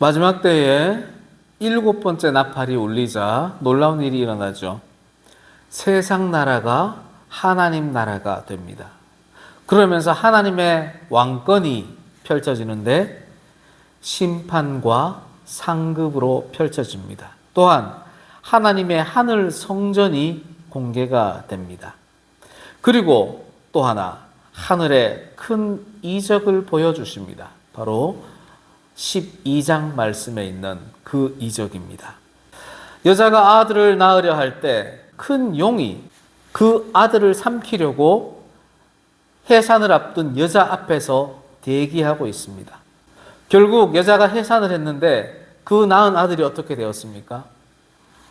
마지막 때에 일곱 번째 나팔이 울리자 놀라운 일이 일어나죠. 세상 나라가 하나님 나라가 됩니다. 그러면서 하나님의 왕권이 펼쳐지는데 심판과 상급으로 펼쳐집니다. 또한 하나님의 하늘 성전이 공개가 됩니다. 그리고 또 하나 하늘에 큰 이적을 보여주십니다. 바로 12장 말씀에 있는 그 이적입니다. 여자가 아들을 낳으려 할 때 큰 용이 그 아들을 삼키려고 해산을 앞둔 여자 앞에서 대기하고 있습니다. 결국 여자가 해산을 했는데 그 낳은 아들이 어떻게 되었습니까?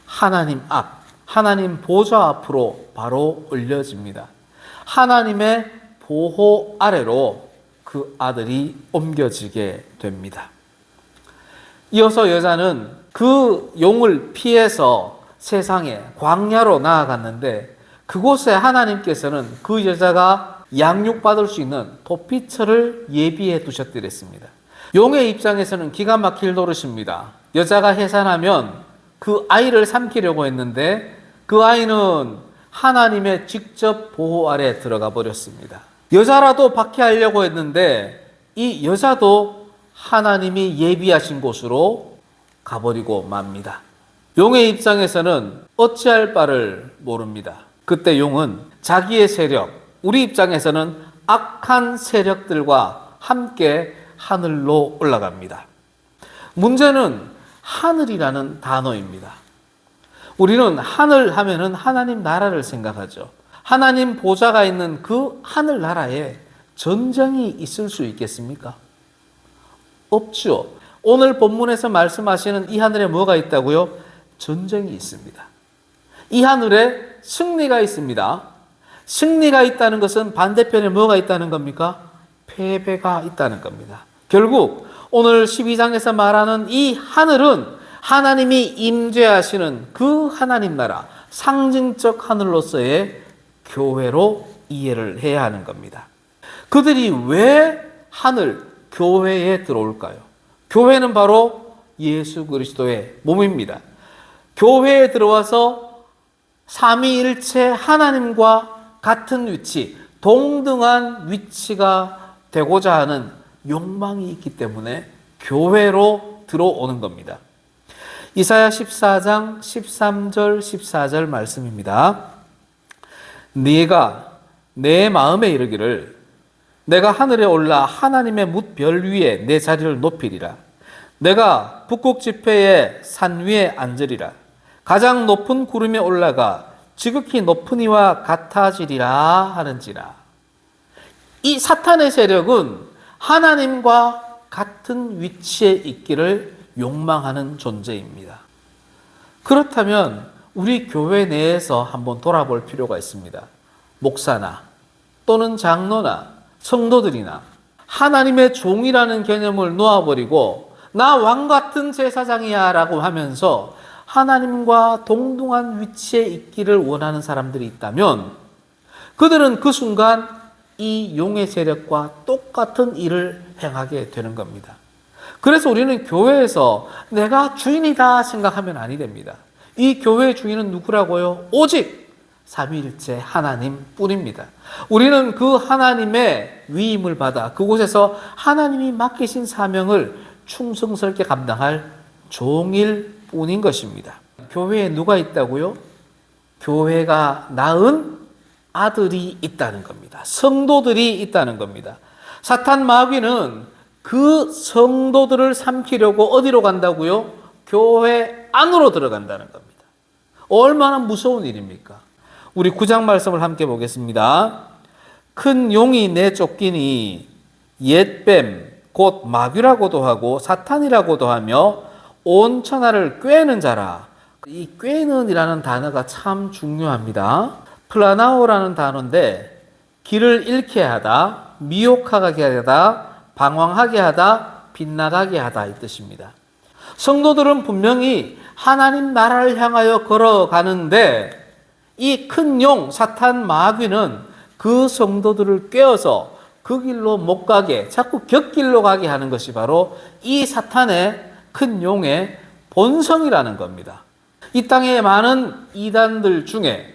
하나님 앞, 하나님 보좌 앞으로 바로 올려집니다. 하나님의 보호 아래로 그 아들이 옮겨지게 됩니다. 이어서 여자는 그 용을 피해서 세상에 광야로 나아갔는데 그곳에 하나님께서는 그 여자가 양육받을 수 있는 도피처를 예비해 두셨더랬습니다. 용의 입장에서는 기가 막힐 노릇입니다. 여자가 해산하면 그 아이를 삼키려고 했는데 그 아이는 하나님의 직접 보호 아래 들어가 버렸습니다. 여자라도 박해하려고 했는데 이 여자도 하나님이 예비하신 곳으로 가버리고 맙니다. 용의 입장에서는 어찌할 바를 모릅니다. 그때 용은 자기의 세력, 우리 입장에서는 악한 세력들과 함께 하늘로 올라갑니다. 문제는 하늘이라는 단어입니다. 우리는 하늘 하면은 하나님 나라를 생각하죠. 하나님 보좌가 있는 그 하늘 나라에 전쟁이 있을 수 있겠습니까? 없죠. 오늘 본문에서 말씀하시는 이 하늘에 뭐가 있다고요? 전쟁이 있습니다. 이 하늘에 승리가 있습니다. 승리가 있다는 것은 반대편에 뭐가 있다는 겁니까? 패배가 있다는 겁니다. 결국 오늘 12장에서 말하는 이 하늘은 하나님이 임재하시는 그 하나님 나라, 상징적 하늘로서의 교회로 이해를 해야 하는 겁니다. 그들이 왜 하늘, 교회에 들어올까요? 교회는 바로 예수 그리스도의 몸입니다. 교회에 들어와서 삼위일체 하나님과 같은 위치, 동등한 위치가 되고자 하는 욕망이 있기 때문에 교회로 들어오는 겁니다. 이사야 14장 13절 14절 말씀입니다. 네가 내 마음에 이르기를 내가 하늘에 올라 하나님의 뭇별 위에 내 자리를 높이리라. 내가 북극 지폐의 산 위에 앉으리라. 가장 높은 구름에 올라가 지극히 높은 이와 같아지리라 하는지라. 이 사탄의 세력은 하나님과 같은 위치에 있기를 욕망하는 존재입니다. 그렇다면 우리 교회 내에서 한번 돌아볼 필요가 있습니다. 목사나 또는 장로나 성도들이나 하나님의 종이라는 개념을 놓아버리고 나 왕 같은 제사장이야 라고 하면서 하나님과 동등한 위치에 있기를 원하는 사람들이 있다면 그들은 그 순간 이 용의 세력과 똑같은 일을 행하게 되는 겁니다. 그래서 우리는 교회에서 내가 주인이다 생각하면 아니 됩니다. 이 교회의 주인은 누구라고요? 오직 삼위일체 하나님 뿐입니다. 우리는 그 하나님의 위임을 받아 그곳에서 하나님이 맡기신 사명을 충성스럽게 감당할 종일 뿐인 것입니다. 교회에 누가 있다고요? 교회가 낳은 아들이 있다는 겁니다. 성도들이 있다는 겁니다. 사탄 마귀는 그 성도들을 삼키려고 어디로 간다고요? 교회 안으로 들어간다는 겁니다. 얼마나 무서운 일입니까? 우리 구장 말씀을 함께 보겠습니다. 큰 용이 내 쫓기니 옛뱀 곧 마귀라고도 하고 사탄이라고도 하며 온 천하를 꿰는 자라. 이 꿰는이라는 단어가 참 중요합니다. 플라나오라는 단어인데 길을 잃게 하다, 미혹하게 하다, 방황하게 하다, 빗나가게 하다 이 뜻입니다. 성도들은 분명히 하나님 나라를 향하여 걸어가는데 이 큰 용 사탄 마귀는 그 성도들을 꿰어서 그 길로 못 가게 자꾸 곁길로 가게 하는 것이 바로 이 사탄의 큰 용의 본성이라는 겁니다. 이 땅의 많은 이단들 중에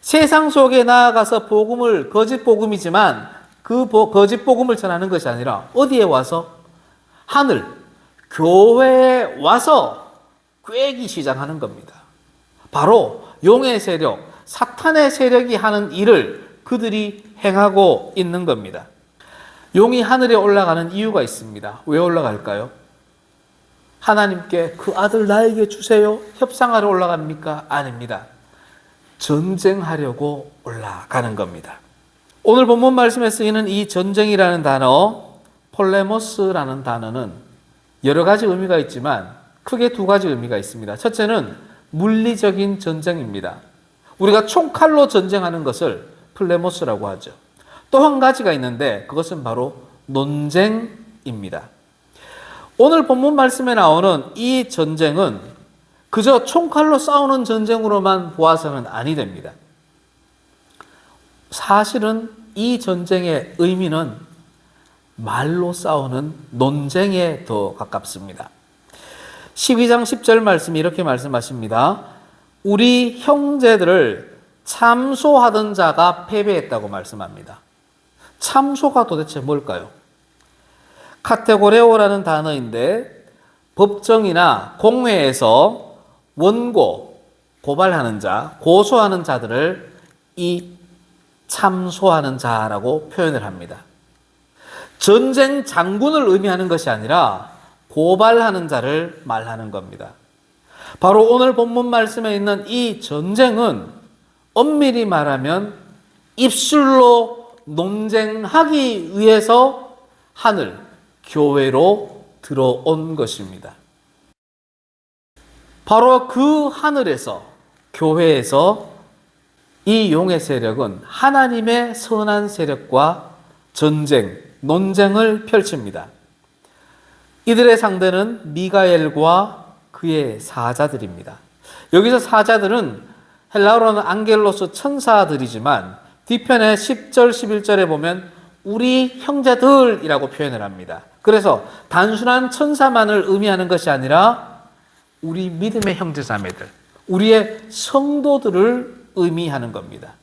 세상 속에 나아가서 복음을 거짓 복음이지만 그 보- 거짓 복음을 전하는 것이 아니라 어디에 와서 하늘 교회에 와서 꿰기 시작하는 겁니다. 바로 용의 세력, 사탄의 세력이 하는 일을 그들이 행하고 있는 겁니다. 용이 하늘에 올라가는 이유가 있습니다. 왜 올라갈까요? 하나님께 그 아들 나에게 주세요. 협상하러 올라갑니까? 아닙니다. 전쟁하려고 올라가는 겁니다. 오늘 본문 말씀에 쓰이는 이 전쟁이라는 단어, 폴레모스라는 단어는 여러 가지 의미가 있지만 크게 두 가지 의미가 있습니다. 첫째는 물리적인 전쟁입니다. 우리가 총칼로 전쟁하는 것을 플레모스라고 하죠. 또 한 가지가 있는데 그것은 바로 논쟁입니다. 오늘 본문 말씀에 나오는 이 전쟁은 그저 총칼로 싸우는 전쟁으로만 보아서는 아니 됩니다. 사실은 이 전쟁의 의미는 말로 싸우는 논쟁에 더 가깝습니다. 12장 10절 말씀이 이렇게 말씀하십니다. 우리 형제들을 참소하던 자가 패배했다고 말씀합니다. 참소가 도대체 뭘까요? 카테고레오라는 단어인데 법정이나 공회에서 원고, 고발하는 자, 고소하는 자들을 이 참소하는 자라고 표현을 합니다. 전쟁 장군을 의미하는 것이 아니라 고발하는 자를 말하는 겁니다. 바로 오늘 본문 말씀에 있는 이 전쟁은 엄밀히 말하면 입술로 논쟁하기 위해서 하늘, 교회로 들어온 것입니다. 바로 그 하늘에서, 교회에서 이 용의 세력은 하나님의 선한 세력과 전쟁, 논쟁을 펼칩니다. 이들의 상대는 미가엘과 그의 사자들입니다. 여기서 사자들은 헬라어로는 안겔로스 천사들이지만 뒤편에 10절, 11절에 보면 우리 형제들이라고 표현을 합니다. 그래서 단순한 천사만을 의미하는 것이 아니라 우리 믿음의 형제자매들, 우리의 성도들을 의미하는 겁니다.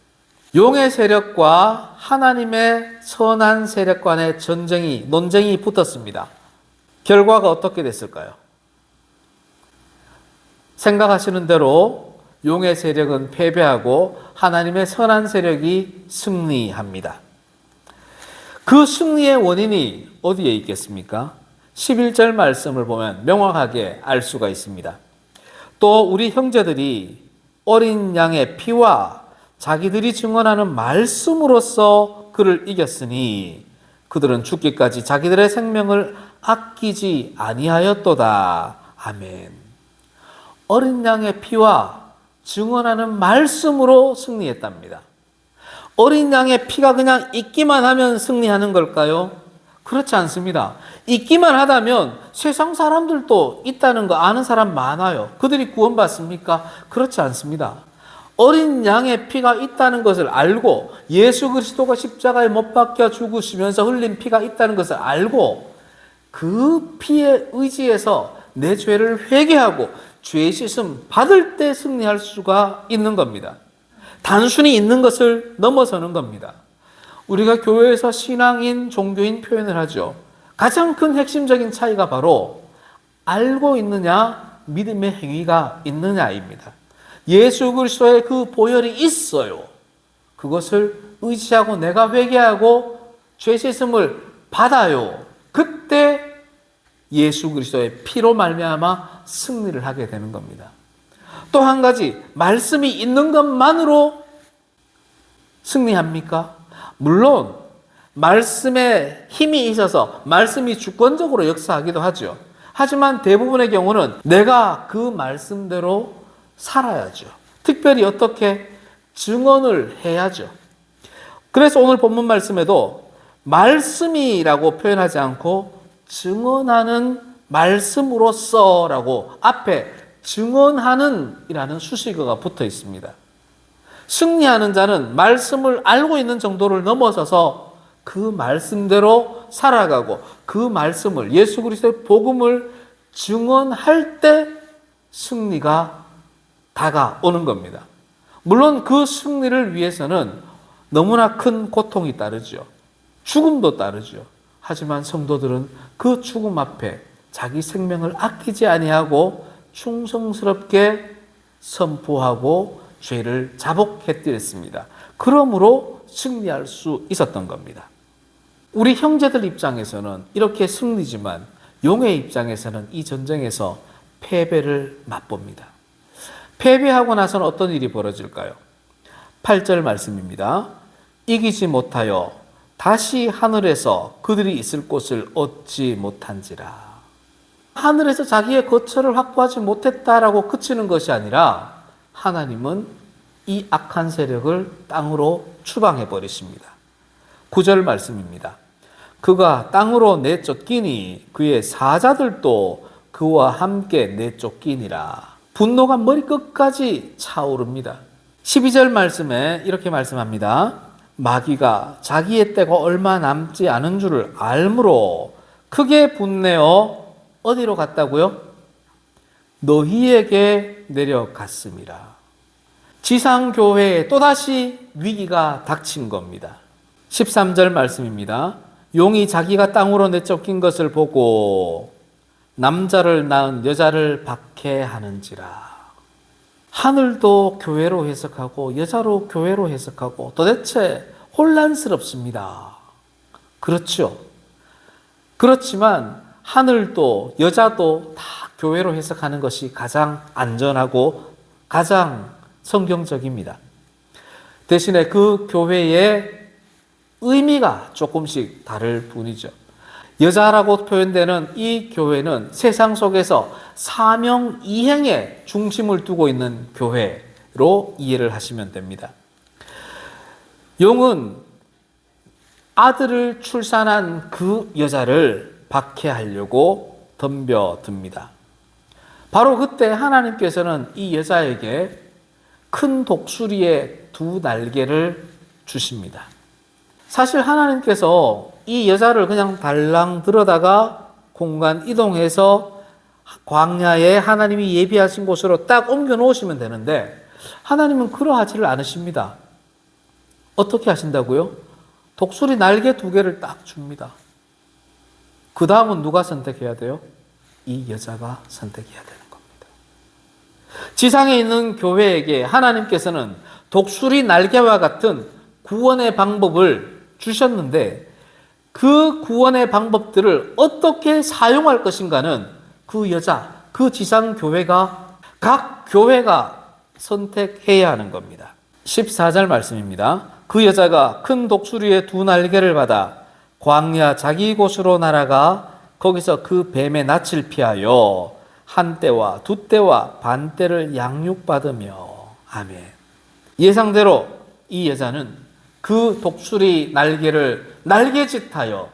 용의 세력과 하나님의 선한 세력 간의 전쟁이, 논쟁이 붙었습니다. 결과가 어떻게 됐을까요? 생각하시는 대로 용의 세력은 패배하고 하나님의 선한 세력이 승리합니다. 그 승리의 원인이 어디에 있겠습니까? 11절 말씀을 보면 명확하게 알 수가 있습니다. 또 우리 형제들이 어린 양의 피와 자기들이 증언하는 말씀으로써 그를 이겼으니 그들은 죽기까지 자기들의 생명을 아끼지 아니하였도다. 아멘. 어린 양의 피와 증언하는 말씀으로 승리했답니다. 어린 양의 피가 그냥 있기만 하면 승리하는 걸까요? 그렇지 않습니다. 있기만 하다면 세상 사람들도 있다는 거 아는 사람 많아요. 그들이 구원받습니까? 그렇지 않습니다. 어린 양의 피가 있다는 것을 알고 예수 그리스도가 십자가에 못 박혀 죽으시면서 흘린 피가 있다는 것을 알고 그 피에 의지해서 내 죄를 회개하고 죄 씻음 받을 때 승리할 수가 있는 겁니다. 단순히 있는 것을 넘어서는 겁니다. 우리가 교회에서 신앙인, 종교인 표현을 하죠. 가장 큰 핵심적인 차이가 바로 알고 있느냐, 믿음의 행위가 있느냐입니다. 예수 그리스도의 그 보혈이 있어요. 그것을 의지하고 내가 회개하고 죄 씻음을 받아요. 그때 예수 그리스도의 피로 말미암아 승리를 하게 되는 겁니다. 또 한 가지 말씀이 있는 것만으로 승리합니까? 물론 말씀에 힘이 있어서 말씀이 주권적으로 역사하기도 하죠. 하지만 대부분의 경우는 내가 그 말씀대로 살아야죠. 특별히 어떻게 증언을 해야죠. 그래서 오늘 본문 말씀에도 말씀이라고 표현하지 않고 증언하는 말씀으로써라고 앞에 증언하는 이라는 수식어가 붙어 있습니다. 승리하는 자는 말씀을 알고 있는 정도를 넘어서서 그 말씀대로 살아가고 그 말씀을 예수 그리스도의 복음을 증언할 때 승리가 다가오는 겁니다. 물론 그 승리를 위해서는 너무나 큰 고통이 따르죠. 죽음도 따르죠. 하지만 성도들은 그 죽음 앞에 자기 생명을 아끼지 아니하고 충성스럽게 선포하고 죄를 자복했드렸습니다. 그러므로 승리할 수 있었던 겁니다. 우리 형제들 입장에서는 이렇게 승리지만 용의 입장에서는 이 전쟁에서 패배를 맛봅니다. 패배하고 나서는 어떤 일이 벌어질까요? 8절 말씀입니다. 이기지 못하여 다시 하늘에서 그들이 있을 곳을 얻지 못한지라. 하늘에서 자기의 거처를 확보하지 못했다라고 그치는 것이 아니라 하나님은 이 악한 세력을 땅으로 추방해 버리십니다. 9절 말씀입니다. 그가 땅으로 내쫓기니 그의 사자들도 그와 함께 내쫓기니라. 분노가 머리끝까지 차오릅니다. 12절 말씀에 이렇게 말씀합니다. 마귀가 자기의 때가 얼마 남지 않은 줄을 알므로 크게 분내어 어디로 갔다고요? 너희에게 내려갔습니다. 지상교회에 또다시 위기가 닥친 겁니다. 13절 말씀입니다. 용이 자기가 땅으로 내쫓긴 것을 보고 남자를 낳은 여자를 박해하는지라. 하늘도 교회로 해석하고 여자로 교회로 해석하고 도대체 혼란스럽습니다. 그렇죠. 그렇지만 하늘도 여자도 다 교회로 해석하는 것이 가장 안전하고 가장 성경적입니다. 대신에 그 교회의 의미가 조금씩 다를 뿐이죠. 여자라고 표현되는 이 교회는 세상 속에서 사명 이행에 중심을 두고 있는 교회로 이해를 하시면 됩니다. 용은 아들을 출산한 그 여자를 박해하려고 덤벼듭니다. 바로 그때 하나님께서는 이 여자에게 큰 독수리의 두 날개를 주십니다. 사실 하나님께서 이 여자를 그냥 달랑 들어다가 공간 이동해서 광야에 하나님이 예비하신 곳으로 딱 옮겨 놓으시면 되는데 하나님은 그러하지를 않으십니다. 어떻게 하신다고요? 독수리 날개 두 개를 딱 줍니다. 그 다음은 누가 선택해야 돼요? 이 여자가 선택해야 되는 겁니다. 지상에 있는 교회에게 하나님께서는 독수리 날개와 같은 구원의 방법을 주셨는데 그 구원의 방법들을 어떻게 사용할 것인가는 그 여자, 그 지상 교회가 각 교회가 선택해야 하는 겁니다. 14절 말씀입니다. 그 여자가 큰 독수리의 두 날개를 받아 광야 자기 곳으로 날아가 거기서 그 뱀의 낯을 피하여 한 때와 두 때와 반 때를 양육받으며 아멘. 예상대로 이 여자는 그 독수리 날개를 날개짓하여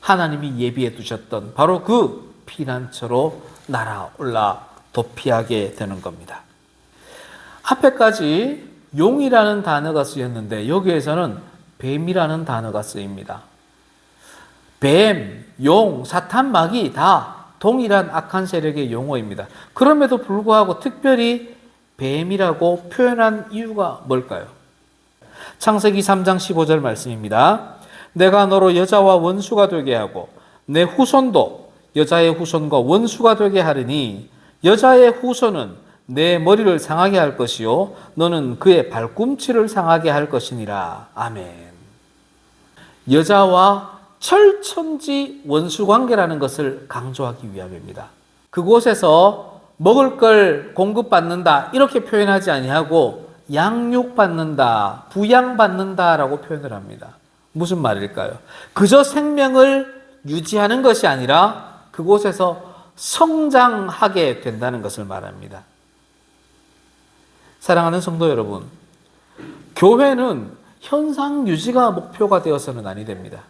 하나님이 예비해 두셨던 바로 그 피난처로 날아올라 도피하게 되는 겁니다. 앞에까지 용이라는 단어가 쓰였는데 여기에서는 뱀이라는 단어가 쓰입니다. 뱀, 용, 사탄, 마귀 다 동일한 악한 세력의 용어입니다. 그럼에도 불구하고 특별히 뱀이라고 표현한 이유가 뭘까요? 창세기 3장 15절 말씀입니다. 내가 너로 여자와 원수가 되게 하고 내 후손도 여자의 후손과 원수가 되게 하리니 여자의 후손은 내 머리를 상하게 할 것이요 너는 그의 발꿈치를 상하게 할 것이니라. 아멘. 여자와 철천지 원수 관계라는 것을 강조하기 위함입니다. 그곳에서 먹을 걸 공급받는다 이렇게 표현하지 아니하고 양육받는다, 부양받는다라고 표현을 합니다. 무슨 말일까요? 그저 생명을 유지하는 것이 아니라 그곳에서 성장하게 된다는 것을 말합니다. 사랑하는 성도 여러분, 교회는 현상 유지가 목표가 되어서는 아니 됩니다.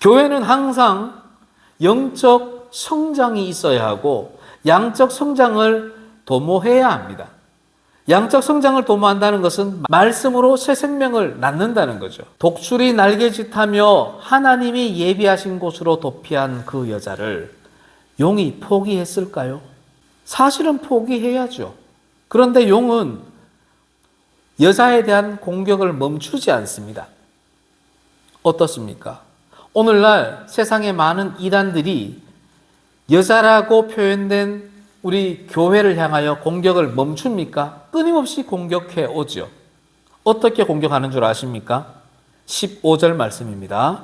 교회는 항상 영적 성장이 있어야 하고 양적 성장을 도모해야 합니다. 양적 성장을 도모한다는 것은 말씀으로 새 생명을 낳는다는 거죠. 독수리 날개짓하며 하나님이 예비하신 곳으로 도피한 그 여자를 용이 포기했을까요? 사실은 포기해야죠. 그런데 용은 여자에 대한 공격을 멈추지 않습니다. 어떻습니까? 오늘날 세상의 많은 이단들이 여자라고 표현된 우리 교회를 향하여 공격을 멈춥니까? 끊임없이 공격해 오죠. 어떻게 공격하는 줄 아십니까? 15절 말씀입니다.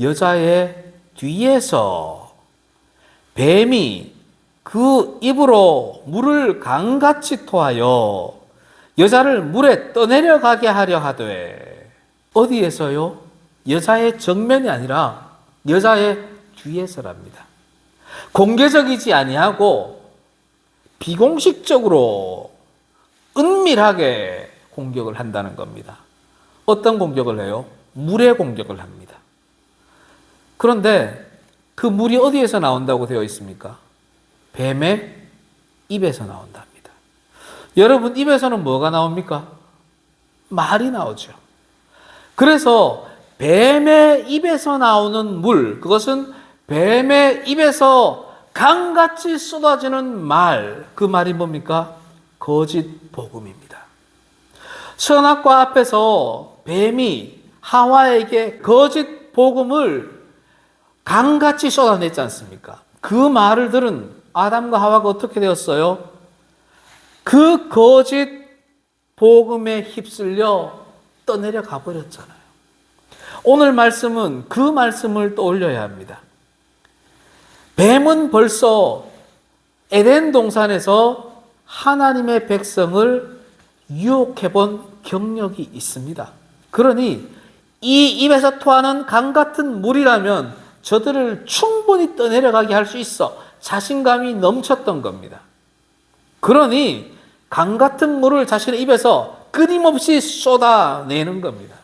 여자의 뒤에서 뱀이 그 입으로 물을 강같이 토하여 여자를 물에 떠내려가게 하려 하되 어디에서요? 여자의 정면이 아니라 여자의 뒤에서랍니다. 공개적이지 아니하고 비공식적으로 은밀하게 공격을 한다는 겁니다. 어떤 공격을 해요? 물의 공격을 합니다. 그런데 그 물이 어디에서 나온다고 되어 있습니까? 뱀의 입에서 나온답니다. 여러분, 입에서는 뭐가 나옵니까? 말이 나오죠. 그래서 뱀의 입에서 나오는 물, 그것은 뱀의 입에서 강같이 쏟아지는 말, 그 말이 뭡니까? 거짓 복음입니다. 선악과 앞에서 뱀이 하와에게 거짓 복음을 강같이 쏟아냈지 않습니까? 그 말을 들은 아담과 하와가 어떻게 되었어요? 그 거짓 복음에 휩쓸려 떠내려 가버렸잖아요. 오늘 말씀은 그 말씀을 떠올려야 합니다. 뱀은 벌써 에덴 동산에서 하나님의 백성을 유혹해 본 경력이 있습니다. 그러니 이 입에서 토하는 강 같은 물이라면 저들을 충분히 떠내려가게 할 수 있어 자신감이 넘쳤던 겁니다. 그러니 강 같은 물을 자신의 입에서 끊임없이 쏟아내는 겁니다.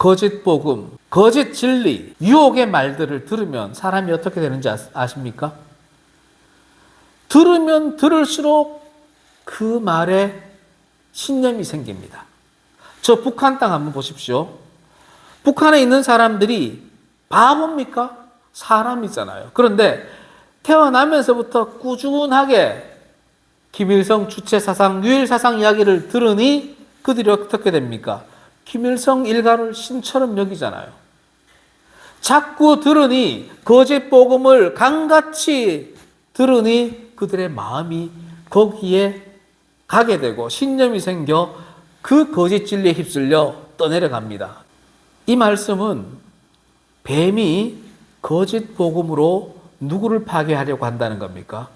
거짓 복음, 거짓 진리, 유혹의 말들을 들으면 사람이 어떻게 되는지 아- 아십니까? 들으면 들을수록 그 말에 신념이 생깁니다. 저 북한 땅 한번 보십시오. 북한에 있는 사람들이 바보입니까? 사람이잖아요. 그런데 태어나면서부터 꾸준하게 김일성 주체 사상, 유일 사상 이야기를 들으니 그들이 어떻게 됩니까? 김일성 일가를 신처럼 여기잖아요. 자꾸 들으니 거짓 복음을 강같이 들으니 그들의 마음이 거기에 가게 되고 신념이 생겨 그 거짓 진리에 휩쓸려 떠내려갑니다. 이 말씀은 뱀이 거짓 복음으로 누구를 파괴하려고 한다는 겁니까?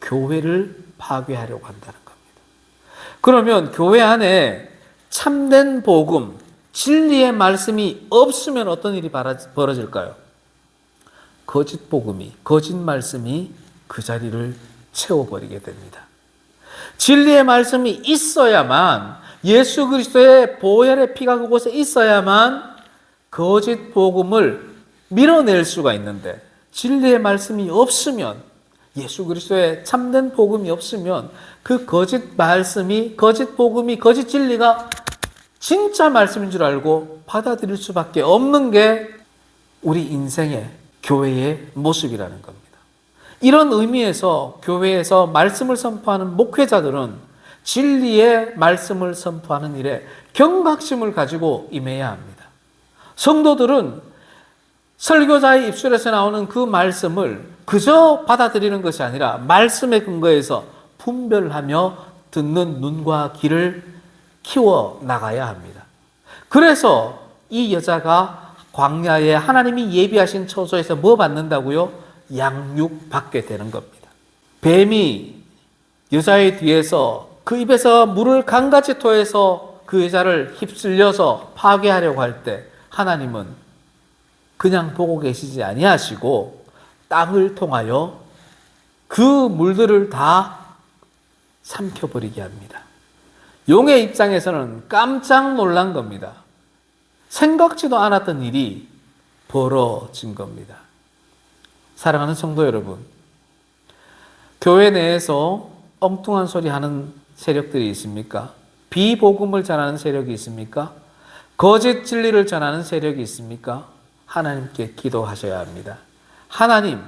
교회를 파괴하려고 한다는 겁니다. 그러면 교회 안에 참된 복음, 진리의 말씀이 없으면 어떤 일이 벌어질까요? 거짓 복음이, 거짓 말씀이 그 자리를 채워버리게 됩니다. 진리의 말씀이 있어야만 예수 그리스도의 보혈의 피가 그곳에 있어야만 거짓 복음을 밀어낼 수가 있는데 진리의 말씀이 없으면 예수 그리스도의 참된 복음이 없으면 그 거짓 말씀이 거짓 복음이 거짓 진리가 진짜 말씀인 줄 알고 받아들일 수밖에 없는 게 우리 인생의 교회의 모습이라는 겁니다. 이런 의미에서 교회에서 말씀을 선포하는 목회자들은 진리의 말씀을 선포하는 일에 경각심을 가지고 임해야 합니다. 성도들은 설교자의 입술에서 나오는 그 말씀을 그저 받아들이는 것이 아니라 말씀에 근거해서 분별하며 듣는 눈과 귀를 키워 나가야 합니다. 그래서 이 여자가 광야에 하나님이 예비하신 처소에서 뭐 받는다고요? 양육 받게 되는 겁니다. 뱀이 여자의 뒤에서 그 입에서 물을 강같이 토해서 그 여자를 휩쓸려서 파괴하려고 할 때 하나님은 그냥 보고 계시지 아니하시고 땅을 통하여 그 물들을 다 삼켜버리게 합니다. 용의 입장에서는 깜짝 놀란 겁니다. 생각지도 않았던 일이 벌어진 겁니다. 사랑하는 성도 여러분, 교회 내에서 엉뚱한 소리 하는 세력들이 있습니까? 비복음을 전하는 세력이 있습니까? 거짓 진리를 전하는 세력이 있습니까? 하나님께 기도하셔야 합니다. 하나님,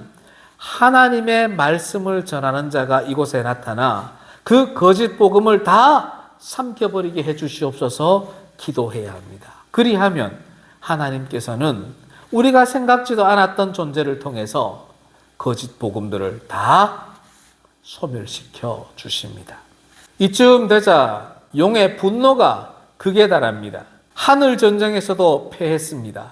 하나님의 말씀을 전하는 자가 이곳에 나타나 그 거짓 복음을 다 삼켜버리게 해 주시옵소서 기도해야 합니다. 그리하면 하나님께서는 우리가 생각지도 않았던 존재를 통해서 거짓 복음들을 다 소멸시켜 주십니다. 이쯤 되자 용의 분노가 극에 달합니다. 하늘 전쟁에서도 패했습니다.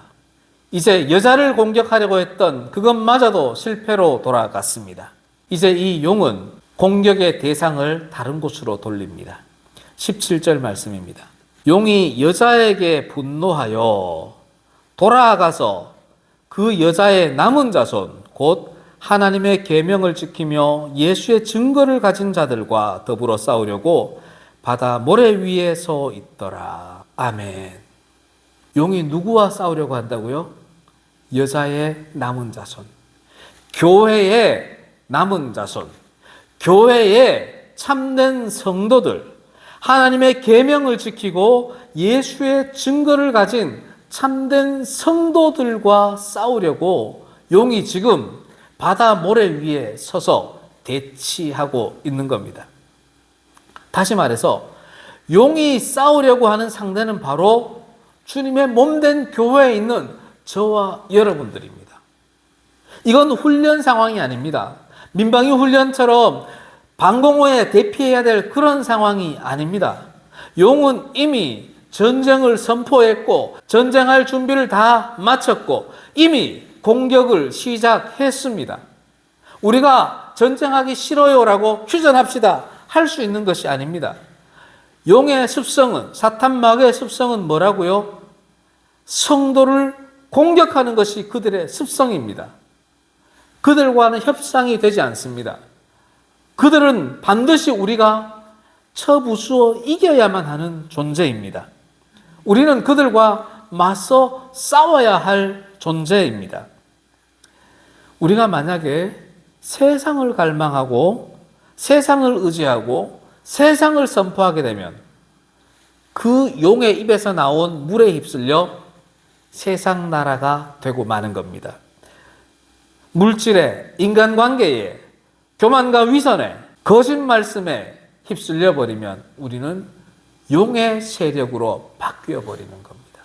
이제 여자를 공격하려고 했던 그것마저도 실패로 돌아갔습니다. 이제 이 용은 공격의 대상을 다른 곳으로 돌립니다. 17절 말씀입니다. 용이 여자에게 분노하여 돌아가서 그 여자의 남은 자손 곧 하나님의 계명을 지키며 예수의 증거를 가진 자들과 더불어 싸우려고 바다 모래 위에 서 있더라. 아멘. 용이 누구와 싸우려고 한다고요? 여자의 남은 자손. 교회의 남은 자손. 교회의 참된 성도들. 하나님의 계명을 지키고 예수의 증거를 가진 참된 성도들과 싸우려고 용이 지금 바다 모래 위에 서서 대치하고 있는 겁니다. 다시 말해서 용이 싸우려고 하는 상대는 바로 주님의 몸된 교회에 있는 저와 여러분들입니다. 이건 훈련 상황이 아닙니다. 민방위 훈련처럼 방공호에 대피해야 될 그런 상황이 아닙니다. 용은 이미 전쟁을 선포했고 전쟁할 준비를 다 마쳤고 이미 공격을 시작했습니다. 우리가 전쟁하기 싫어요라고 휴전합시다 할 수 있는 것이 아닙니다. 용의 습성은 사탄 마귀의 습성은 뭐라고요? 성도를 공격하는 것이 그들의 습성입니다. 그들과는 협상이 되지 않습니다. 그들은 반드시 우리가 처부수어 이겨야만 하는 존재입니다. 우리는 그들과 맞서 싸워야 할 존재입니다. 우리가 만약에 세상을 갈망하고 세상을 의지하고 세상을 선포하게 되면 그 용의 입에서 나온 물에 휩쓸려 세상 나라가 되고 마는 겁니다. 물질에, 인간관계에, 교만과 위선에, 거짓 말씀에 휩쓸려 버리면 우리는 용의 세력으로 바뀌어 버리는 겁니다.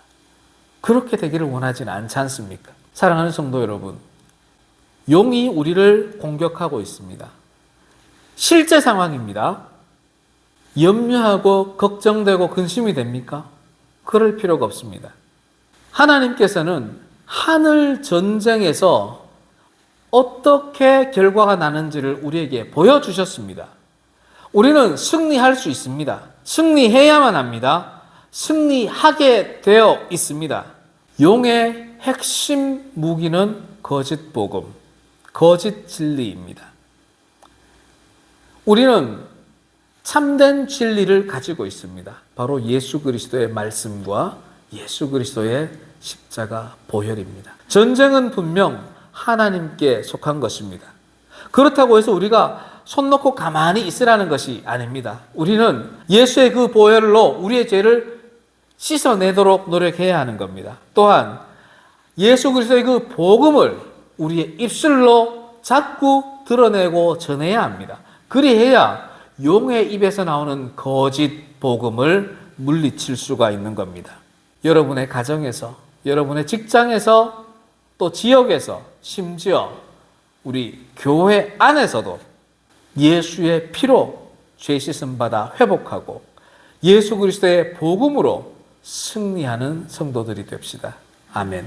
그렇게 되기를 원하지는 않지 않습니까? 사랑하는 성도 여러분, 용이 우리를 공격하고 있습니다. 실제 상황입니다. 염려하고 걱정되고 근심이 됩니까? 그럴 필요가 없습니다. 하나님께서는 하늘 전쟁에서 어떻게 결과가 나는지를 우리에게 보여주셨습니다. 우리는 승리할 수 있습니다. 승리해야만 합니다. 승리하게 되어 있습니다. 용의 핵심 무기는 거짓 복음, 거짓 진리입니다. 우리는 참된 진리를 가지고 있습니다. 바로 예수 그리스도의 말씀과 예수 그리스도의 십자가 보혈입니다. 전쟁은 분명 하나님께 속한 것입니다. 그렇다고 해서 우리가 손 놓고 가만히 있으라는 것이 아닙니다. 우리는 예수의 그 보혈로 우리의 죄를 씻어내도록 노력해야 하는 겁니다. 또한 예수 그리스도의 그 복음을 우리의 입술로 자꾸 드러내고 전해야 합니다. 그리해야 용의 입에서 나오는 거짓 복음을 물리칠 수가 있는 겁니다. 여러분의 가정에서, 여러분의 직장에서, 또 지역에서, 심지어 우리 교회 안에서도 예수의 피로 죄 씻음 받아 회복하고 예수 그리스도의 복음으로 승리하는 성도들이 됩시다. 아멘.